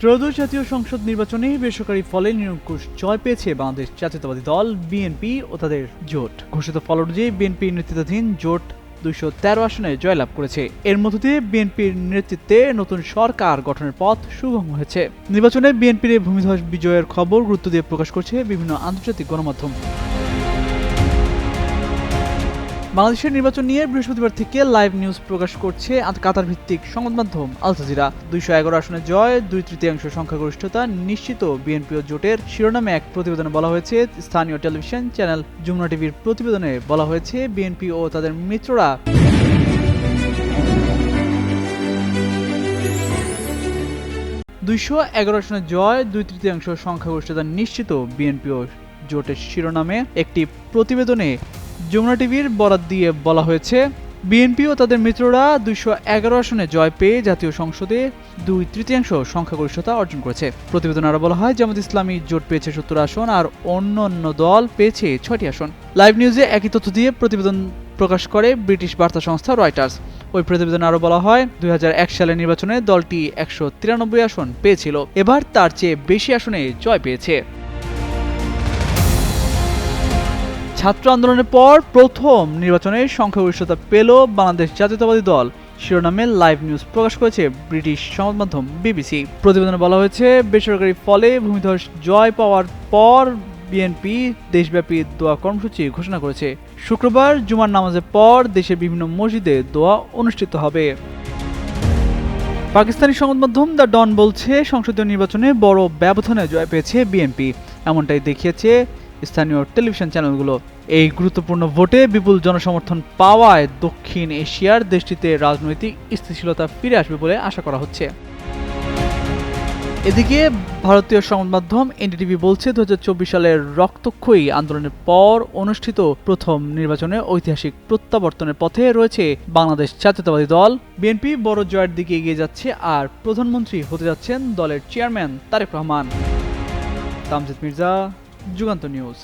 ত্রয়োদশ জাতীয় সংসদ নির্বাচনে বেসরকারি ফলে নিরঙ্কুশ জয় পেয়েছে বাংলাদেশ জাতীয়তাবাদী দল, বিএনপি ও তাদের জোট। ঘোষিত ফল অনুযায়ী, বিএনপি নেতৃত্বাধীন জোট দুইশো তেরো আসনে জয়লাভ করেছে। এর মধ্য দিয়ে বিএনপির নেতৃত্বে নতুন সরকার গঠনের পথ সুগম হয়েছে। নির্বাচনে বিএনপির ভূমিধস বিজয়ের খবর গুরুত্ব দিয়ে প্রকাশ করছে বিভিন্ন আন্তর্জাতিক গণমাধ্যম। বাংলাদেশের নির্বাচন নিয়ে বৃহস্পতিবার থেকে লাইভ নিউজ প্রকাশ করছে কাতার ভিত্তিক সংবাদ মাধ্যম আল জাজিরা। দুইশো এগারো আসনে জয়, দুই তৃতীয়াংশ সংখ্যাগরিষ্ঠতা নিশ্চিত। বিএনপি ও জোটের শিরোনামে এক প্রতিবেদনে বলা হয়েছে, স্থানীয় টেলিভিশন চ্যানেল যমুনা টিভির প্রতিবেদনে বলা হয়েছে, বিএনপি ও তাদের মিত্ররা দুইশো এগারো আসনে জয়, দুই তৃতীয়াংশ সংখ্যাগরিষ্ঠতা নিশ্চিত। বিএনপি ও জোটের শিরোনামে একটি প্রতিবেদনে যমুনা টিভির বরাত দিয়ে বলা হয়েছে, বিএনপি ও তাদের মিত্ররা দুইশো এগারো আসনে জয় পেয়ে জাতীয় সংসদে দুই তৃতীয়াংশ সংখ্যাগরিষ্ঠতা অর্জন করেছে। প্রতিবেদনে আরও বলা হয়, জামাত ইসলামী জোট পেয়েছে সত্তর আসন আর অন্য অন্য দল পেয়েছে ছয়টি আসন। লাইভ নিউজে একই তথ্য দিয়ে প্রতিবেদন প্রকাশ করে ব্রিটিশ বার্তা সংস্থা রয়টার্স। ওই প্রতিবেদনে আরও বলা হয়, দুই হাজার এক সালের নির্বাচনে দলটি একশো তিরানব্বই আসন পেয়েছিল। এবার তার চেয়ে বেশি আসনে জয় পেয়েছে। ছাত্র আন্দোলনের পর প্রথম নির্বাচনে সংখ্যাগরিষ্ঠতা পেল বাংলাদেশ জাতীয়তাবাদী দল। শিরোনামে লাইভ নিউজ প্রকাশ করেছে ব্রিটিশ সংবাদ মাধ্যম বিবিসি। প্রতিবেদনে বলা হয়েছে, বেসরকারি ফলে ভূমিধস জয় পাওয়ার পর বিএনপি দেশব্যাপী দোয়া কর্মসূচি ঘোষণা করেছে। শুক্রবার জুমার নামাজের পর দেশের বিভিন্ন মসজিদে দোয়া অনুষ্ঠিত হবে। পাকিস্তানি সংবাদ মাধ্যম দ্য ডন বলছে, সংসদীয় নির্বাচনে বড় ব্যবধানে জয় পেয়েছে বিএনপি। এমনটাই দেখিয়েছে স্থানীয় টেলিভিশন চ্যানেলগুলো এই গুরুত্বপূর্ণ ভোটে বিপুল জনসমর্থন পাওয়ায় দক্ষিণ এশিয়ার দেশটিতে রাজনৈতিক স্থিতিশীলতা ফিরে আসবে বলে আশা করা হচ্ছে। এদিকে ভারতীয় সংবাদ মাধ্যম এনডিটিভি বলছে দু সালের রক্তক্ষয়ী আন্দোলনের পর অনুষ্ঠিত প্রথম নির্বাচনে ঐতিহাসিক প্রত্যাবর্তনের পথে রয়েছে বাংলাদেশ জাতীয়তাবাদী দল। বিএনপি বড় জয়ের দিকে এগিয়ে যাচ্ছে আর প্রধানমন্ত্রী হতে যাচ্ছেন দলের চেয়ারম্যান তারেক রহমান। তামজিদ মির্জা যুগান্ত নিউজ।